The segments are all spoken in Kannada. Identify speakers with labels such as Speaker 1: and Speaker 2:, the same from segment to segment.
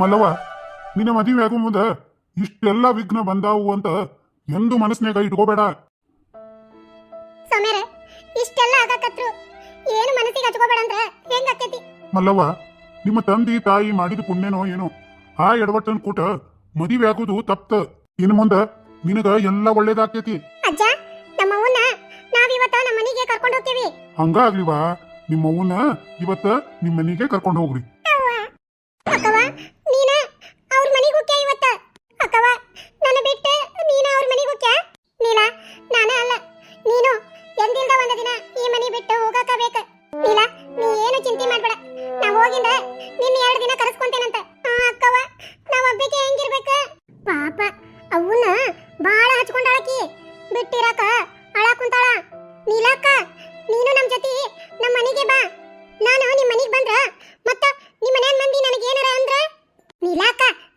Speaker 1: ಮಲ್ಲವ ನಿನ್ನ ಮದುವೆ ಆಗೋ ಮುಂದ ಇಷ್ಟೆಲ್ಲ ವಿಘ್ನ ಬಂದಾವು ಅಂತ ಎಂದು ಮನಸ್ನ್ಯಾಗ ಇಟ್ಕೋಬೇಡ.
Speaker 2: ಇಷ್ಟೆಲ್ಲ ಆಗಕತ್ರು ಏನು ಮನಸ್ಸಿಗೆ ಹಚ್ಕೋಬೇಡ ಅಂದ್ರ ಹೆಂಗ್ ಆಕೈತಿ?
Speaker 1: ಮಲ್ಲವ್ವ ನಿಮ್ಮ ತಂದೆ ತಾಯಿ ಮಾಡಿದ ಪುಣ್ಯನೋ ಏನೋ ಆ ಎಡವಟ್ಟನ್ ಕೂಟ ಮದುವೆ ಆಗೋದು ತಪ್ತ. ಇನ್ನು ಮುಂದ ನಿನಗ ಎಲ್ಲ ಒಳ್ಳೇದಾಗ್ತೈತಿ
Speaker 2: ಅಜ್ಜ ನಮ್ಮ ಅವ್ವನ್ನ ನಾವಿವತ್ತ ನಮ್ಮ ಮನೆಗೆ ಕರ್ಕೊಂಡು ಹೋಗ್ತೀವಿ.
Speaker 1: ಹಂಗಾಗ್ಲಿವಾ ನಿಮ್ಮ ಅವನ್ನ ಇವತ್ತ ನಿಮ್ಮ ಮನೆಗೆ ಕರ್ಕೊಂಡು ಹೋಗ್ರಿ.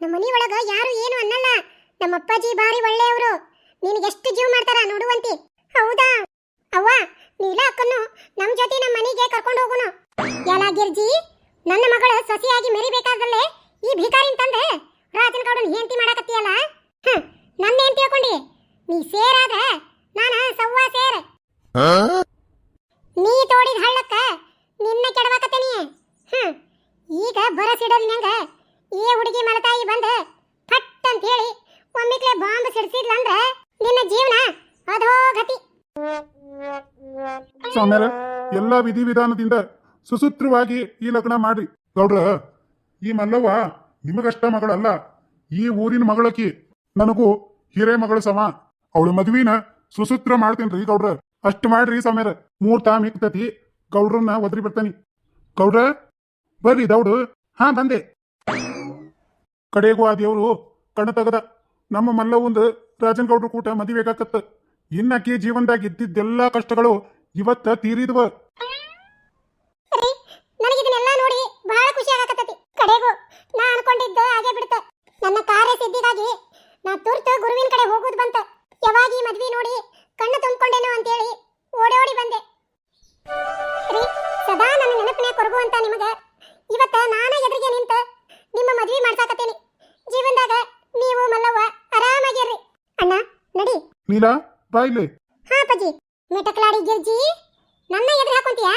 Speaker 2: ನಮ್ಮ ಮನಿ ಒಳಗ ಯಾರು ಏನು ಅನ್ನಲ್ಲ. ನಮ್ಮ ಅಪ್ಪಾಜಿ ಬಾರಿ ಒಳ್ಳೆಯವರು. ನಿನಗೆ ಎಷ್ಟು ಜೀವ ಮಾಡ್ತಾರ ನೋಡುವಂತಿ. ಹೌದಾ? ಅವ್ವ ನೀಲ ಅಕ್ಕನ್ನು ನಮ್ಮ ಜೊತೆ ನಮ್ಮ ಮನೆಗೆ ಕರ್ಕೊಂಡು ಹೋಗೋಣ ಎಲ್ಲ ಗಿರ್ಜಿ ನನ್ನ ಮಗಳು ಸೊಸೆಯಾಗಿ ಮೆರಿಬೇಕಾದಲ್ಲೇ ಈ ಭಿಕಾರಿನ ತಂದೆ ರಾಜನ ಹೆಂತಿ ಹೆಂಡತಿ ಮಾಡಕತ್ತಿಯಲ್ಲ? ನನ್ನ ಏನ್ ತಿಳ್ಕೊಂಡಿ ನೀ ಸೇರಾದ ನಾನ ಸವ್ವ ಸೇರ. ನೀ ತೋಡಿದ ಹಳ್ಳಕ್ಕ ನಿನ್ನ ಕೆಡವಾಕತ್ತೇನಿ. ಈಗ ಬರಸಿಡಲ್ನ್ಯಾಂಗ ಈ ಹುಡುಗಿ ಮಲತಾಯಿ ಬಂದ ಫಟ್ ಅಂತ ಹೇಳಿ ಒಮ್ಮಿಕ್ಲೆ ಬಾಂಬ್ ಸಿಡಿಸಿದ್ಲಂದ್ರ ನಿನ್ನ ಜೀವನ ಅಧೋಗತಿ.
Speaker 1: ಸ್ವಾಮ್ಯಾರ, ಎಲ್ಲಾ ವಿಧಿವಿಧಾನದಿಂದ ಸುಸೂತ್ರವಾಗಿ ಈ ಲಗ್ನ ಮಾಡ್ರಿ. ಗೌಡ್ರ, ಈ ಮಲ್ಲವ್ವ ನಿಮಗಷ್ಟ ಮಗಳಲ್ಲ. ಈ ಊರಿನ ಮಗಳಕಿ ನನಗೂ ಹಿರೇ ಮಗಳು ಸಮ. ಅವಳ ಮದುವಿನ ಸುಸೂತ್ರ ಮಾಡ್ತೇನ್ರಿ ಗೌಡ್ರ. ಅಷ್ಟ್ ಮಾಡ್ರಿ ಸೌಮ್ಯರ ಮೂರ್ ತಾಮ್ ಇಕ್ತತಿ ಗೌಡ್ರನ್ನ ಒದ್ರಿ ಬರ್ತಾನಿ ಗೌಡ್ರ, ಬರ್ರಿ ದೌಡು. ಹಾ, ಬಂದೆ. ಕಡೆಗೂ ಆ ದೇವರು ಕಣ್ಣು ತೆಗದ. ನಮ್ಮ ಮಲ್ಲವಂದು ರಾಜನ್ ಗೌಡ್ರ ಕೂಟ ಮದುವೆಗಾಕತ್ತ ಇನ್ನಕಿ ಜೀವನದಾಗ ಇದ್ದಿದ್ದೆಲ್ಲಾ ಕಷ್ಟಗಳು ಇವತ್ತ ತೀರಿದ್ವ. ನೀಲಾ ಬಾಯ್ಲೆ
Speaker 2: ಹಾ ಅಪ್ಪಾಜಿ. ಮೆಟಕಲಾಡಿ ಗಿರ್ಜಿ ನನ್ನ ಎದುರು ಹಾಕೊಂತೀಯಾ?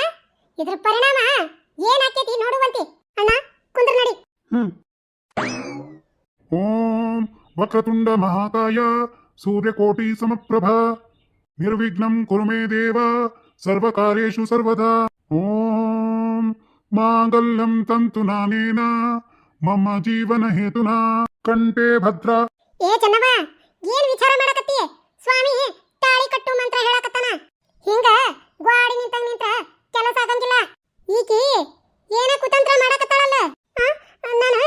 Speaker 2: ಇದ್ರ ಪರಿಣಾಮ ಏನ್ ಆಕೇತಿ ನೋಡುವಂತಿ. ಅಣ್ಣ ಕುಂದ್ರ ನಡಿ.
Speaker 1: ಹ್ಮ್. ಓಂ ವಕ್ರತುಂಡ ಮಹಾಕಾಯ ಸೂರ್ಯಕೋಟಿ ಸಮಪ್ರಭ. ನಿರ್ವಿಘ್ನಂ ಕುರು ಮೇ ದೇವ ಸರ್ವಕಾರ್ಯೇಷು ಸರ್ವದಾ. ಓಂ ಮಾಂಗಲ್ಯಂ ತಂತು ನಾನೇನ ಮಮ್ಮ ಜೀವನ ಹೇತುನಾ. ಕಂಠೆ ಭದ್ರ.
Speaker 2: ಏ ಚೆನ್ನವ ಏನ್ ವಿಚಾರ ಮಾಡಕತ್ತಿ ಸ್ವಾಮಿ, ತಾಳಿ ಕಟ್ಟು ಮಂತ್ರ ಹೇಳಕತ್ತಾನ. ಹಿಂಗ ಗ್ವಾಡಿ ನಿಂತ ನಿಂತ ಕೆಲಸ ಆಗಂಗಿಲ್ಲ. ಈಕಿ ಏನ ಕುತಂತ್ರ ಮಾಡಕತ್ತಾಳಲ್ಲ? ನಾನು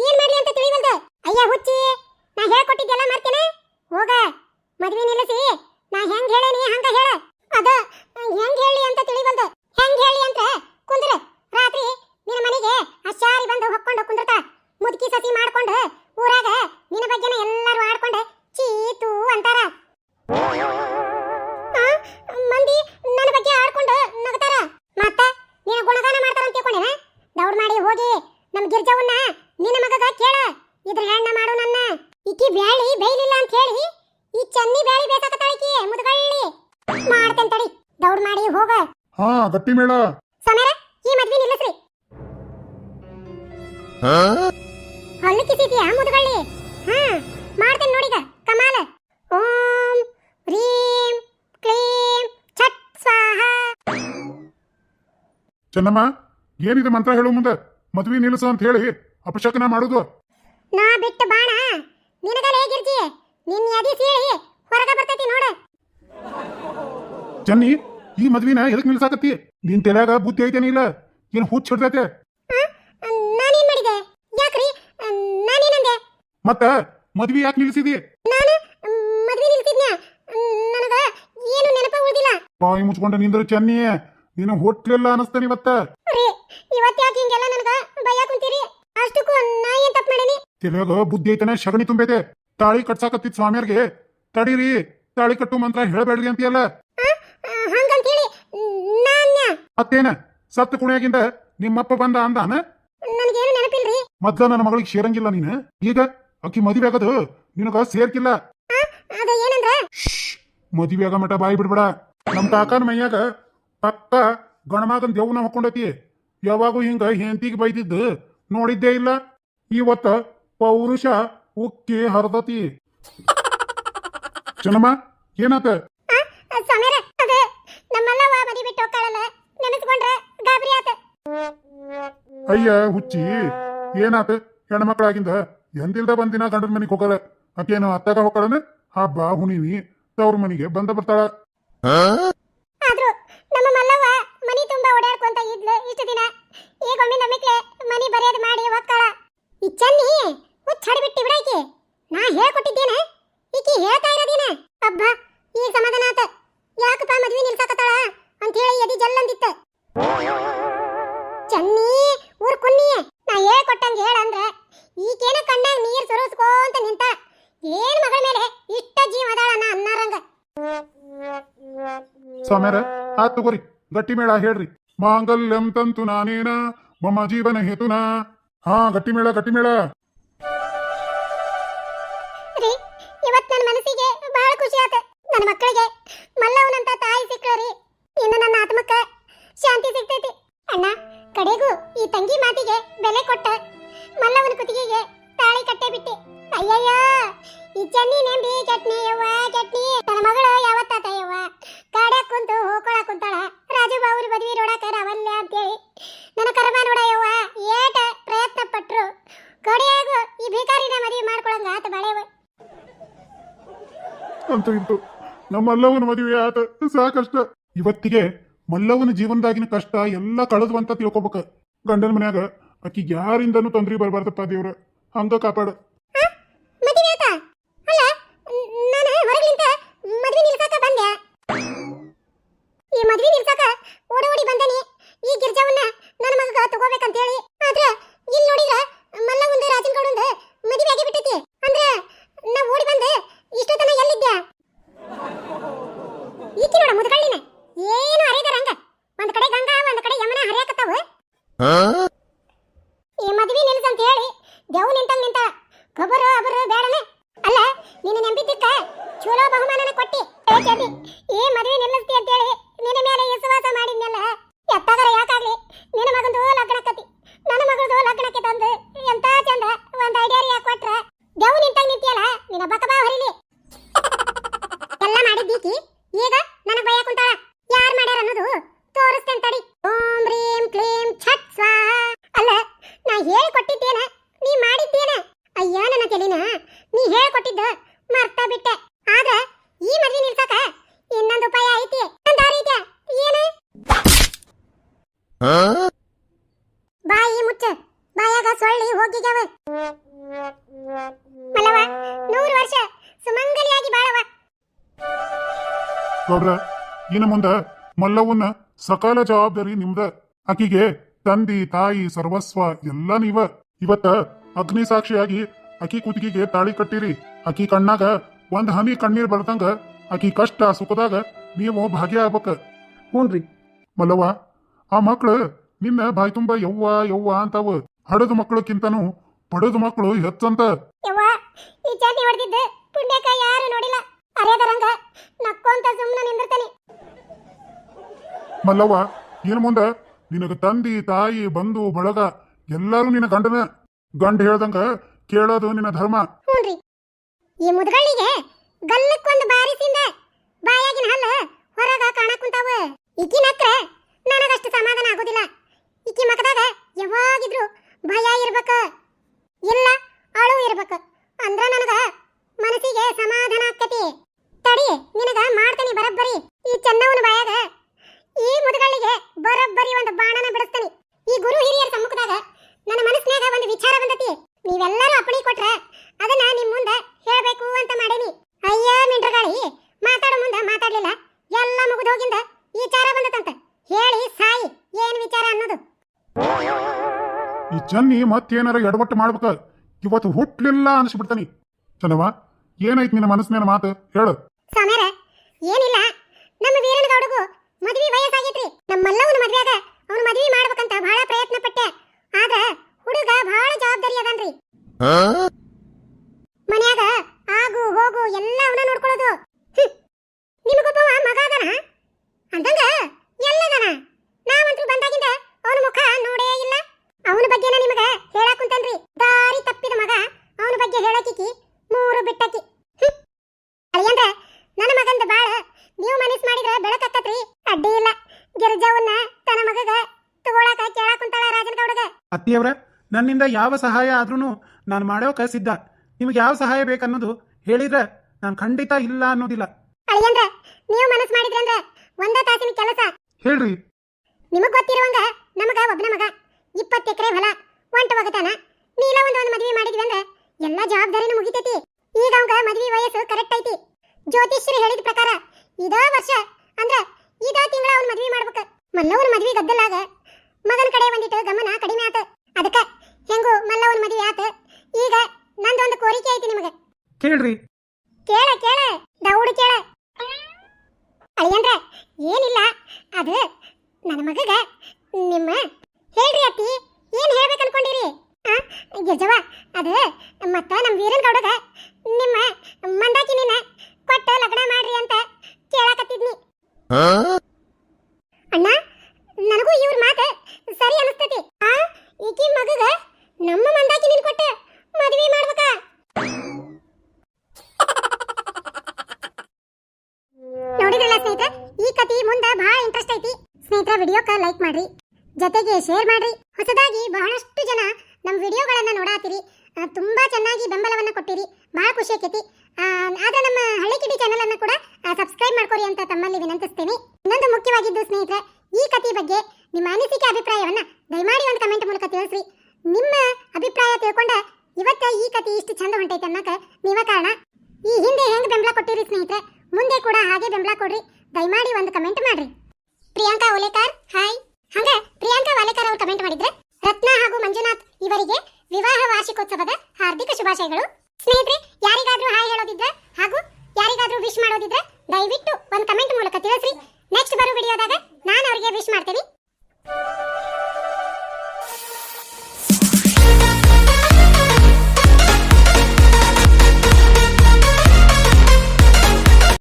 Speaker 2: ಏನ್ ಮಾಡ್ಲಿ ಅಂತ ತಿಳಿವಲ್ದು. ಅಯ್ಯ ಹುಚ್ಚಿ, ನಾ ಹೇಳ್ಕೊಟ್ಟಿದ್ದೆಲ್ಲ ಮಾಡ್ತೇನೆ ಹೋಗ, ಮದ್ವೆ ನಿಲ್ಲಿಸಿ, ನಾ ಹೆಂಗ್ ಹೇಳೇನಿ ಹಂಗ ಹೇಳ. ಅದ, ಹೆಂಗ್ ಹೇಳಿ ಅಂತ ತಿಳಿವಲ್ದ ಹೆಂಗ್ ಹೇಳಿ ಅಂತ ಕುಂದ್ರ ರಾತ್ರಿ ನಿನ್ನ ಮನೆಗೆ ಅಶಾರಿ ಬಂದು ಹೊಕ್ಕೊಂಡು ಕುಂದ್ರತ ಮುದುಕಿ ಸಸಿ ಮಾಡ್ಕೊಂಡು ಊರಾಗ ನಿನ್ನ ಬಗ್ಗೆನ ಎಲ್ಲರೂ ಆಡ್ಕೊಂಡು ಚೀತು ಅಂತಾರ ಆ, ಮಂದಿ ನನ್ನ ಬಗ್ಗೆ ಆಡ್ಕೊಂಡು ನಗತಾರ ಮತ್ತ ನಿನ್ನ ಗುಣಗಾನ ಮಾಡ್ತಾರ ಅಂತ ತಿಳ್ಕೊಂಡೇನ ದೌಡ್ ಮಾಡಿ ಹೋಗಿ ನಮ್ ಗಿರ್ಜವನ್ನ ನಿನ್ನ ಮಗಗ ಕೇಳ ಇದ್ರ ಹೆಣ್ಣ ಮಾಡು ನನ್ನ ಈಕಿ ಬ್ಯಾಳಿ ಬೇಯಲಿಲ್ಲ ಅಂತ ಹೇಳಿ ಈ ಚನ್ನಿ ಬ್ಯಾಳಿ ಬೇಸಾಕತ್ತಾಳಿಕಿ ಮುದಗಳ್ಳಿ. ಮಾಡ್ತೇನೆ ತಡಿ ದೌಡ್ ಮಾಡಿ ಹೋಗ.
Speaker 1: ಹಾ ಗಟ್ಟಿ ಮೇಳ.
Speaker 2: ಸಮರ ಈ ಮದ್ವೆ ನಿಲ್ಲಿಸ್ರಿ. ಹಲ್ಲು ಕಿಸಿದ್ಯಾ ಮುದಗಳ್ಳಿ? ಹಾ ಮಾಡ್ತೇನೆ ನೋಡಿಗ ಕಮಾಲ. ಓಂ ರೀಂ ಕ್ಲೀಂ ಛಟ್ ಸ್ವಾಹ.
Speaker 1: ಚೆನ್ನಮ್ಮ ಏನಿದೆ ಮಂತ್ರ ಹೇಳು ಮುಂದೆ? ಮದ್ವೆ ನಿಲ್ಲಿಸು ಅಂತ ಹೇಳಿ ಅಪಶಕನ ಮಾಡುದು.
Speaker 2: ನಾ ಬಿಟ್ಟು ಬಾಣ. ನಿನ್ನ ಎದಿ ಸೀಳಿ ಹೊರಗ ಬರ್ತೈತಿ ನೋಡ.
Speaker 1: ಚನ್ನಿ ಈ ಮದ್ವಿನ ಎದಕ್ ನಿಲ್ಸಾಕತ್ತಿ? ನಿನ್ ತಲೆಯಾಗ ಬುದ್ಧಿ ಐತೇನಿ ಇಲ್ಲ? ಏನ್ ಹುಚ್ಚ ಹಿಡ್ದೈತೆ?
Speaker 2: ನಾನೇನ್ ಮಾಡಿದೆ? ಯಾಕ್ರಿ? ನಾನೇನಂದೆ
Speaker 1: ಮತ್ತ ಮದ್ವಿ ಯಾಕೆ ನಿಲ್ಸಿದಿ?
Speaker 2: ನಾನು ಮದ್ವಿ ನಿಲ್ಸಿದ್ನ ನನಗ ಏನು ನೆನಪ ಉಳಿದಿಲ್ಲ.
Speaker 1: ಬಾಯಿ ಮುಚ್ಕೊಂಡ ನಿಂದ್ರ ಚನ್ನಿ ನೀನು ಹೊಟ್ಲಿಲ್ಲ ಅನಸ್ತಾನೆ ಇವತ್ತ
Speaker 2: ರೀ ಇವತ್ತು ಯಾಕೆ ಹಿಂಗೆಲ್ಲ ನನಗ ಭಯ ಕುಂತೀರಿ? ಅಷ್ಟಕ್ಕೂ ನಾ ಏನ್ ತಪ್ಪು ಮಾಡೀನಿ?
Speaker 1: ತಲೆಯಾಗ ಬುದ್ಧಿ ಐತನ ಶಗಣಿ ತುಂಬೈತೆ ತಾಳಿ ಕಟ್ಸಾಕತ್ತಿದ್ ಸ್ವಾಮಿಯರ್ಗೆ ತಡೀರಿ ತಾಳಿ ಕಟ್ಟು ಮಂತ್ರ ಹೇಳಬೇಡ್ರಿ ಅಂತೀಯಲ್ಲ? ಮತ್ತೇನ ಸತ್ತು ಕುಣಿಯಾಗಿಂದ ನಿಮ್ಮಪ್ಪ ಬಂದ ಅಂದಾನ? ಮೊದ್ಲ ನನ್ನ ಮಗಳಿಗೆ ಸೇರಂಗಿಲ್ಲ ನೀನು. ಈಗ ಅಕ್ಕಿ ಮದುವೆ ಆಗದು ನಿನಗ ಸೇರ್ಕಿಲ್ಲ. ಮದುವೆ ಆಗ ಮಟ ಬಾಯಿ ಬಿಡ್ಬೇಡ. ನಮ್ ತಾಕನ ಮೈಯಾಗ ಪಕ್ಕ ಗಣಮಾಗನ್ ದೇವ್ನ ಹಾಕೊಂಡತಿ ಯಾವಾಗೂ ಹಿಂಗ ಹೆಂತಿಗೆ ಬೈದಿದ್ದು ನೋಡಿದ್ದೇ ಇಲ್ಲ. ಇವತ್ತ ಪೌರುಷ ಉಕ್ಕಿ ಹರದತಿ. ಚೆನ್ನಮ್ಮ ಏನಾತ?
Speaker 2: ಸಮೀರ ಅದು ನಮ್ಮಲ್ಲವ ಮದಿ ಬಿಟ್ಟು ಹೋಗ್ತಾಳಲ್ಲ ನೆನೆಸ್ಕೊಂಡ್ರೆ ಗಾಬರಿ ಆತ.
Speaker 1: ಅಯ್ಯ ಹುಚ್ಚಿ ಏನಾತ? ಹೆಣ್ಮಕ್ಳಾಗಿಂದ ಎಂದಿಲ್ದ ಬಂದಿನ ಗಂಡನ ಮನೆಗೆ ಹೋಗಲ್ಲ. ಆಕೇನು ಅತ್ತಾಗ ಹೋಗ್ತಾಳನ? ಹಬ್ಬ ಹುಣಿವಿ ತವ್ರ ಮನೆಗೆ ಬಂದ ಬರ್ತಾಳ
Speaker 2: ಆದ್ರೂ ನಮ್ಮ ಮಲ್ಲವ್ವ ಮನಿ ತುಂಬಾ ಓಡಾಡ್ಕೊಂತ ಇದ್ಲು ಇಷ್ಟು ದಿನ ಈಗ ಒಮ್ಮೆ ನಮಿಕ್ಲೆ ಮನಿ ಬರೆಯೋದು ಮಾಡಿ ಹೋಗ್ತಾಳ ಈ ಚನ್ನಿ ಹುಚ್ಚ ಹಡಿಬಿಟ್ಟಿ ಬಿಡಾಕಿ ನಾ ಹೇಳ್ಕೊಟ್ಟಿದ್ದೇನೆ ಈಕಿ ಹೇಳ್ತಾ ಇರೋದೇನೆ? ಅಬ್ಬ, ಈ ಸಮಾಧಾನ ಆತ ಯಾಕಪ್ಪ ಮದ್ವೆ ನಿಲ್ಸಾಕತ್ತಾಳ? ಅಂತ ಹೇಳಿ ಎದಿ ಜಲ್ಲಂದಿತ್ತ ಚನ್ನಿ, ಊರ್ ಕುನ್ನಿ, ನಾ ಹೇಳ್ಕೊಟ್ಟಂಗ ಹೇಳಂದ್ರ ಈಕೇನ ಕಣ್ಣಾಗ ನೀರ್ ಸುರಿಸ್ಕೋಂತ ನಿಂತ, ಏನ್ ಮಗಳ ಮೇಲೆ ಇಷ್ಟ ಜೀವ ಅದಾಳ ನಾ ಅನ್ನಾರಂಗ.
Speaker 1: ಸಮರ ಆತ್ ಗಟ್ಟಿ ಮೇಳ ಹೇಳ್ರಿ. ಮಾಂಗಲ್ಯಂ ತಂತು ನಾನೇನ ಮಮ್ಮ ಜೀವನ ಹೇತುನಾ? ಹಾ, ಗಟ್ಟಿ ಮೇಳ ಗಟ್ಟಿ ಮೇಳ.
Speaker 2: ನನ್ನ ಮನಸ್ಸಿಗೆ ಬಹಳ ಖುಷಿ ಆತ. ನನ್ನ ಮಕ್ಕಳಿಗೆ ಮಲ್ಲವನಂತ ತಾಯಿ ಸಿಕ್ಕಳರಿ ಇನ್ನು ನನ್ನ ಆತ್ಮಕ್ಕ ಶಾಂತಿ ಸಿಗ್ತೈತಿ. ಅಣ್ಣ, ಕಡೆಗೂ ಈ ತಂಗಿ ಮಾತಿಗೆ ಬೆಲೆ ಕೊಟ್ಟ ಮಲ್ಲವನ ಕುತ್ತಿಗೆಗೆ ತಾಳಿ ಕಟ್ಟೆ ಬಿಟ್ಟೆ. ಅಯ್ಯಯ್ಯ, ಈ ಚನ್ನಿ ನೆಂಬಿ ಚಟ್ನಿ ಯವ್ವ, ಚಟ್ನಿ. ನನ್ನ ಮಗಳು ಯಾವತ್ತಾತ ಯವ್ವ ಕಾಡ್ಯಾಗ ಕುಂತು ಹೋಕೊಳ ಕುಂತಾಳ ರಾಜು ಬಾವುರಿ ಮದ್ವಿ ನೋಡಾಕ ರಾವಲ್ಯ ಅಂತೇಳಿ ನನ್ನ ಕರ್ಮ ನೋಡ ಯವ್ವ ಏಟ ಪ್ರಯತ್ನ ಪಟ್ರು ಕಡೆಯಾಗ ಈ ಭಿಕಾರಿನ ಮದುವೆ ಮಾಡ್ಕೊಳಂಗ ಆತ ಬಾಳೆವ
Speaker 1: ಅಂತೂ ಇಂತು. ನಮ್ಮ ಮಲ್ಲವನ ಮದುವೆ ಆತ ಸಾಕಷ್ಟ. ಇವತ್ತಿಗೆ ಮಲ್ಲವನ ಜೀವನದಾಗಿನ ಕಷ್ಟ ಎಲ್ಲ ಕಳೆದು ಅಂತ ತಿಳ್ಕೊಬೇಕ. ಗಂಡನ ಮನ್ಯಾಗ ಆಕಿ ಯಾರಿಂದನೂ ತೊಂದ್ರೆ ಬರಬಾರ್ದಪ್ಪ ದೇವ್ರ. ಹಂಗ ಕಾಪಾಡ.
Speaker 2: ಮದುವೆ ಆತ ಅಲ್ಲ, ನಾನು ಹೊರಗ್ಲಿಂದ ಮದ್ವೆ ನಿಲ್ಸಾಕ ಬಂದೆ. ಈ ಮದ್ವೆ ನಿಲ್ಸಾಕ ಓಡಿ ಓಡಿ ಬಂದೇನಿ. ಈ ಗಿರ್ಜಾವನ್ನ ನನ್ನ ಮಗ ತಗೋಬೇಕಂತ ಹೇಳಿ ಆದ್ರ ಇಲ್ಲಿ ನೋಡಿದ್ರ ಮಲ್ಲ ಒಂದು ರಾಜನ್ ಗೌಡಂದ ಮದುವೆ ಆಗಿ ಬಿಟ್ಟೈತಿ ಅಂದ್ರ ನಾ ಓಡಿ ಬಂದೆ ಇಷ್ಟು ತನ ಎಲ್ಲಿದ್ದೆ? ಈಕಿ ನೋಡ ಮುದ್ಕಳ್ಳಿನ. ಏನು ಅರೇದಾರ ಹಂಗ ಒಂದ್ ಕಡೆ ಗಂಗಾ, ಒಂದ್ ಕಡೆ ಯಮನ ಹರಿಯಾಕತ್ತಾವ. ಈ ಮದ್ವಿ ನಿಲ್ಸಂತ ಹೇಳಿ ದೇವ್ ನಿಂತಂಗ್ ನಿಂತಾಳ. ಗೊಬ್ಬರು, ಅಬರು, ಬೇಡನೆ. ಅಲ್ಲ ನೀನು ನಂಬಿದ್ದಕ್ಕ ಚಲೋ ಬಹುಮಾನನ ಕೊಟ್ಟಿ. ಏ ಚಡ್ಡಿ, ಈ ಮದುವೆ ನಿಲ್ಲಿಸ್ತಿ ಅಂತೇಳಿ ನಿನ್ನ ಮೇಲೆ ವಿಶ್ವಾಸ ಮಾಡಿದ್ನಲ್ಲ. ಎತ್ತಾಗರ ಯಾಕಾಗ್ಲಿ? ನಿನ್ನ ಮಗಂದು ಲಗ್ನಕ್ಕತಿ ನನ್ನ ಮಗಳದು ಲಗ್ನಕ್ಕೆ ತಂದು ಎಂತ ಚಂದ ಒಂದ್ ಐಡಿಯಾ ಕೊಟ್ರ. ದೇವ್ ನಿಂತಂಗ್ ನಿಂತಿಯಲ್ಲ, ನಿನ್ನ ಬಕಬಾ ಹೊರಿಲಿ. ಮಾಡಿದ್ದೀಕಿ ಈಗ ನನಗ್ ಭಯ ಕುಂತಾಳ. ಯಾರ್ ಮಾಡ್ಯಾರ ಅನ್ನೋದು ತೋರಿಸ್ತೇನೆ ತಡಿ. ಓಂ ರೀಂ ಕ್ಲೀಂ ಛಟ್ ಸ್ವಾಹ. ಅಲ್ಲ ನಾ ಹೇಳಿಕೊಟ್ಟಿದ್ದೇನ ನೀ ಮಾಡಿದ್ದೇನ? ಅಯ್ಯ ನನ್ನ ತಲೆನ ನೀ ಹೇಳ್ಕೊಟ್ಟಿದ್ದ ಮರ್ತ ಬಿಟ್ಟೆ. ಆದ್ರ ಈ ಮದ್ವೆ ನಿಲ್ಸಕ ಇನ್ನೊಂದು ಉಪಾಯ ಐತಿ. ದಾರಿ ಐತೆ. ಏನು? ಬಾಯಿ ಮುಚ್ಚ. ಬಾಯಾಗ ಸೊಳ್ಳಿ ಹೋಗಿಗ್ಯಾವ. ಮಲ್ಲವ ನೂರು ವರ್ಷ
Speaker 1: ಗೌಡ್ರ ಇನ್ನು ಮುಂದ ಮಲ್ಲವನ್ನ ಸಕಾಲ ಜವಾಬ್ದಾರಿ ನಿಮ್ದ. ಆಕಿಗೆ ತಂದಿ ತಾಯಿ ಸರ್ವಸ್ವ ಎಲ್ಲ ನೀವ. ಇವತ್ತ ಅಗ್ನಿ ಸಾಕ್ಷಿಯಾಗಿ ಅಕಿ ಕುತ್ತಿಗೆಗೆ ತಾಳಿ ಕಟ್ಟಿರಿ. ಅಕಿ ಕಣ್ಣಾಗ ಒಂದ್ ಹನಿ ಕಣ್ಣೀರ್ ಬರ್ದಂಗ ಅಕಿ ಕಷ್ಟ ಸುಖದಾಗ ನೀವು ಭಾಗ್ಯ ಆಗ್ಬೇಕ. ಹ್ಞೂನ್ರಿ ಮಲ್ಲವ್ವ ಆ ಮಕ್ಳು ನಿನ್ನ ಬಾಯಿ ತುಂಬಾ ಯವ್ವ ಯವ್ವ ಅಂತಾವ. ಹಡದ ಮಕ್ಕಳಕ್ಕಿಂತನೂ ಪಡದ ಮಕ್ಕಳು ಹೆಚ್ಚಂತ.
Speaker 2: ಯವ್ವ ಈ ಚಾಟಿ ಹೊಡೆದಿದ್ದ ಪುಣ್ಯಕ ಯಾರು ನೋಡಿಲ್ಲ. ಅರೆದರಂಗ ನಕ್ಕೊಂತ ಸುಮ್ಮನೆ ನಿಂದಿರ್ತಾನೆ.
Speaker 1: ಮಲ್ಲವ್ವ ಏನು ಮುಂದ? ನಿನಗ ತಂದಿ ತಾಯಿ ಬಂಧು ಬಳಗ ಎಲ್ಲರೂ ನಿನ್ನ ಗಂಡನ. ಗಂಡ ಹೇಳ್ದಂಗ ಕೇಳೋದು ನಿನ್ನ ಧರ್ಮ.
Speaker 2: ಹ್ಞೂನ್ರಿ ಈ ಮುದ್ಗಳಿಗೆ ಗಲ್ಲಕ್ಕೊಂದು ಬಾರಿಸಿಂದ ಬಾಯಾಗಿನ ಹಲ್ಲ ಹೊರಗ ಕಾಣಕುಂತಾವ ಈಕಿ ನಕ್ರ ನನಗಷ್ಟು ಸಮಾಧಾನ ಆಗೋದಿಲ್ಲ. ಈಕಿ ಮಕದಾಗ ಯಾವಾಗಿದ್ರು ಭಯ ಇರ್ಬೇಕ. ಇಲ್ಲ ಅಳು ಇರ್ಬೇಕ. ಅಂದ್ರ ನನಗ ಮನಸ್ಸಿಗೆ ಸಮಾಧಾನ ಆಕ್ಕತಿ ತಡಿ, ನಿನಗ ಮಾಡ್ತೀನಿ ಬರಬ್ಬರಿ. ಈ ಚೆನ್ನವನ ಬಾಯಾಗ ಈ ಮುದುಗಳಿಗೆ ಬರಬ್ಬರಿ ಒಂದು ಬಾಣನ ಬಿಡಸ್ತೀನಿ. ಈ ಗುರು ಹಿರಿಯರ ಸಮ್ಮುಖದಾಗ ನನ್ನ ಮನಸ್ಸಿನಾಗ ಒಂದು ವಿಚಾರ ಬಂದತಿ. ನೀವೆಲ್ಲರೂ ಅಪ್ಪಣೆ ಕೊಟ್ರ ಅದನ್ನ ನಿಮ್ ಮುಂದೆ ಹೇಳಬೇಕು ಅಂತ ಮಾಡೇನಿ. ಅಯ್ಯ, ಮಿಂಡ್ರಗಾಳಿ, ಮಾತಾಡೋ ಮುಂದೆ ಮಾತಾಡ್ಲಿಲ್ಲ. ಎಲ್ಲ ಮುಗಿದೋಗಿಂದ ವಿಚಾರ ಬಂದತಂತ. ಹೇಳಿ, ಸಾಯಿ, ಏನ್ ವಿಚಾರ ಅನ್ನೋದು?
Speaker 1: ಈ ಚನ್ನಿ ಮತ್ತೇನಾರ ಎಡವಟ್ಟು ಮಾಡ್ಬೇಕ? ಇವತ್ತು ಹುಟ್ಲಿಲ್ಲ ಅನ್ಸ್ಬಿಡ್ತಾನಿ. ಚನ್ನವ ಏನೈತ್ ನಿನ್ನ ಮನಸ್ಸಿನ ಮಾತು? ಹೇಳು.
Speaker 2: ಸಮರ ಏನಿಲ್ಲ. ನಮ್ಮ ವೀರನ ಗೌಡಗೂ ಮದ್ವಿ ವಯಸ್ಸಾಗೈತ್ರಿ. ನಮ್ಮ ಮಲ್ಲವನ ಮದ್ವೆಯಾಗ ಅವನು ಮದ್ವಿ ಮಾಡ್ಬೇಕಂತ ಬಹಳ ಪ್ರಯತ್ನ ಪಟ್ಟೆ ಆದ್ರ ಹುಡುಗ ಬಹಳ ಜವಾಬ್ದಾರಿ ಅದನ್ರಿ. ಮನ್ಯಾಗ ಆಗು ಹೋಗು ಎಲ್ಲ ಅವನ ನೋಡ್ಕೊಳ್ಳೋದು. ನಿಮಗೊಬ್ಬ ಮಗ ಅದನ? ಅಂದಂಗ ಎಲ್ಲದನ. ನಾವಂತೂ ಬಂದಾಗಿಂದ ಅವನ ಮುಖ ನೋಡೇ ಇಲ್ಲ ಅವನ ಬಗ್ಗೆನ ನಿಮಗ ಹೇಳಾಕ್ ಕುಂತನ್ರಿ ದಾರಿ ತಪ್ಪಿದ ಮಗ ಅವನ ಬಗ್ಗೆ ಹೇಳಕಿಕ್ಕಿ ಮೂರು ಬಿಟ್ಟಕಿ ಹ್ಮ್. ಅಳಿಯಂದ್ರ ನನ್ನ ಮಗಂದ ಬಾಳ ನೀವು ಮನಸ್ ಮಾಡಿದ್ರ ಬೆಳಕತ್ತತ್ರಿ ಅಡ್ಡಿ ಇಲ್ಲ ಗಿರ್ಜವನ್ನ ತನ್ನ ಮಗಗ ತಗೊಳಕ ಕೇಳಾಕ್ ಕುಂತಾಳ ರಾಜನ ಗೌಡಗ
Speaker 3: ಅತ್ತಿಯವರ ನನ್ನಿಂದ ಯಾವ ಸಹಾಯ ಆದ್ರೂ ನಾನು ಮಾಡೋಕೆ ಸಿದ್ಧ. ನಿಮಗೆ ಯಾವ ಸಹಾಯ ಬೇಕನ್ನೋದು ಹೇಳಿದ್ರೆ ನಾನು ಖಂಡಿತ ಇಲ್ಲ ಅನ್ನೋದಿಲ್ಲ.
Speaker 2: ಅಳಿಯಂದ್ರ ನೀವು ಮನಸ್ ಮಾಡಿದ್ರಂದ್ರ ಒಂದ ತಾಸಿನ ಕೆಲಸ.
Speaker 3: ಹೇಳ್ರಿ.
Speaker 2: ನಿಮಗ್ ಗೊತ್ತಿರುವಂಗ ನಮಗ ಒಬ್ಬನ ಮಗ ಇಪ್ಪತ್ತು ಎಕರೆ ಹೊಲ ಒಂಟ ಒಗತಾನ. ನೀಲ ಒಂದ್ ಒಂದ್ ಮದ್ವಿ ಮಾಡಿದ್ವಿ ಅಂದ್ರ ಎಲ್ಲಾ ಜವಾಬ್ದಾರಿನೂ ಮುಗಿತೈತಿ. ಈಗ ಅವಂಗ ಮದ್ವಿ ವಯಸ್ಸು ಕರೆಕ್ಟ್ ಐತಿ. ಜ್ಯೋತಿಷ್ಯರು ಹೇಳಿದ ಪ್ರಕಾರ ಇದೇ ವರ್ಷ ಅಂದ್ರ ಇದ ತಿಂಗಳ ಅವ್ನ ಮದ್ವಿ ಮಾಡ್ಬೇಕ. ಮಲ್ಲವನ ಮದ್ವಿ ಗದ್ದಲಾಗ ಮಗನ ಕಡೆ ಬಂದಿಟ್ಟು ಗಮನ ಕಡಿಮೆ ಆತ. ಅದಕ್ಕ ಹೆಂಗು ಮಲ್ಲವನ ಮದುವೆ ಆತ. ಈಗ ನಂದೊಂದು ಕೋರಿಕೆ ಐತಿ ನಿಮಗೆ.
Speaker 3: ಕೇಳ್ರಿ.
Speaker 2: ಕೇಳ ಕೇಳ ದೌಡು ಕೇಳ. ಅಳಿಯಂದ್ರ ಏನಿಲ್ಲ ಅದು ನನ್ನ ಮಗಗ ನಿಮ್ಮ ಹೇಳ್ರಿ ಅತ್ತಿ ಏನ್ ಹೇಳ್ಬೇಕು ಅನ್ಕೊಂಡಿರಿ? ಆ ಗಿರ್ಜವ್ವ ಅದು ಮತ್ತ ನಮ್ಮ ವೀರನ್ ಗೌಡಗ ನಿಮ್ಮ ಮಂದಾಕಿನಿನ ಕೊಟ್ಟ ಲಗ್ನ ಮಾಡ್ರಿ ಅಂತ ಕೇಳಾಕತ್ತಿದ್ನಿ ಅಣ್ಣ ನನಗೂ ಇವ್ರ ಮಾತು ಸರಿ ಅನಿಸ್ತತಿ ಆ ಈಕಿ ಮಗಗ ನಮ್ಮ ಮಂದಾಕಿನಿನ ಕೊಟ್ಟ ಮದುವೆ ಮಾಡ್ಬೇಕಾ ನೋಡಿದ್ರಲ್ಲ ಸ್ನೇಹಿತರೆ ಈ ಕತಿ ಮುಂದೆ ಬಹಳ ಇಂಟ್ರೆಸ್ಟ್ ಐತಿ ಸ್ನೇಹಿತರೆ ವಿಡಿಯೋಕ ಲೈಕ್ ಮಾಡ್ರಿ. ಜೊತೆಗೆ ಶೇರ್ ಮಾಡ್ರಿ. ಹೊಸದಾಗಿ ಬಹಳಷ್ಟು ಜನ ನಮ್ಮ ವಿಡಿಯೋಗಳನ್ನು ನೋಡಾತಿರಿ. ತುಂಬ ಚೆನ್ನಾಗಿ ಬೆಂಬಲವನ್ನ ಕೊಟ್ಟಿರಿ. ಭಾಳ ಖುಷಿ ಆಕೈತಿ. ಆದ್ರೆ ನಮ್ಮ ಹಳ್ಳಿ ಕಿಡಿ ಚಾನಲನ್ನು ಕೂಡ ಸಬ್ಸ್ಕ್ರೈಬ್ ಮಾಡ್ಕೊರಿ ಅಂತ ತಮ್ಮಲ್ಲಿ ವಿನಂತಿಸ್ತೇನೆ. ಇನ್ನೊಂದು ಮುಖ್ಯವಾಗಿದ್ದು ಸ್ನೇಹಿತರೆ, ಈ ಕಥೆ ಬಗ್ಗೆ ನಿಮ್ಮ ಅನಿಸಿಕೆ ಅಭಿಪ್ರಾಯವನ್ನ ದಯಮಾಡಿ ಒಂದು ಕಮೆಂಟ್ ಮೂಲಕ ತಿಳಿಸ್ರಿ. ನಿಮ್ಮ ಅಭಿಪ್ರಾಯ ತಿಳ್ಕೊಂಡ ಇವತ್ತ ಈ ಕಥೆ ಇಷ್ಟು ಚಂದ ಹೊಂಟೈತೆ ಅನ್ನೋಕೆ ನೀವ ಕಾರಣ. ಈ ಹಿಂದೆ ಹೆಂಗೆ ಬೆಂಬಲ ಕೊಟ್ಟಿರಿ ಸ್ನೇಹಿತರೆ, ಮುಂದೆ ಕೂಡ ಹಾಗೆ ಬೆಂಬಲ ಕೊಡ್ರಿ. ದಯಮಾಡಿ ಒಂದು ಕಮೆಂಟ್ ಮಾಡ್ರಿ. ಪ್ರಿಯಾಂಕಾ ಓಲೇಕರ್ ಹಾಯ್. ಹಂಗ ಪ್ರಿಯಾಂಕಾ ವಾಲೇಕರ್ ಅವರು ಕಮೆಂಟ್ ಮಾಡಿದ್ರೆ, ರತ್ನ ಹಾಗೂ ಮಂಜುನಾಥ್ ಇವರಿಗೆ ವಿವಾಹ ವಾರ್ಷಿಕೋತ್ಸವದ ಹಾರ್ದಿಕ ಶುಭಾಶಯಗಳು. ಸ್ನೇಹಿತರೆ, ಯಾರಿಗಾದ್ರೂ ಹಾಯ್ ಹೇಳೋದಿದ್ರೆ ಹಾಗೂ ಯಾರಿಗಾದ್ರೂ ವಿಶ್ ಮಾಡೋದಿದ್ರೆ ದಯವಿಟ್ಟು ಒಂದು ಕಮೆಂಟ್ ಮೂಲಕ ತಿಳಿಸ್ರಿ. ನೆಕ್ಸ್ಟ್ ಬರೋ ವಿಡಿಯೋದಾಗ ನಾನು ಅವರಿಗೆ ವಿಶ್ ಮಾಡ್ತೇನೆ.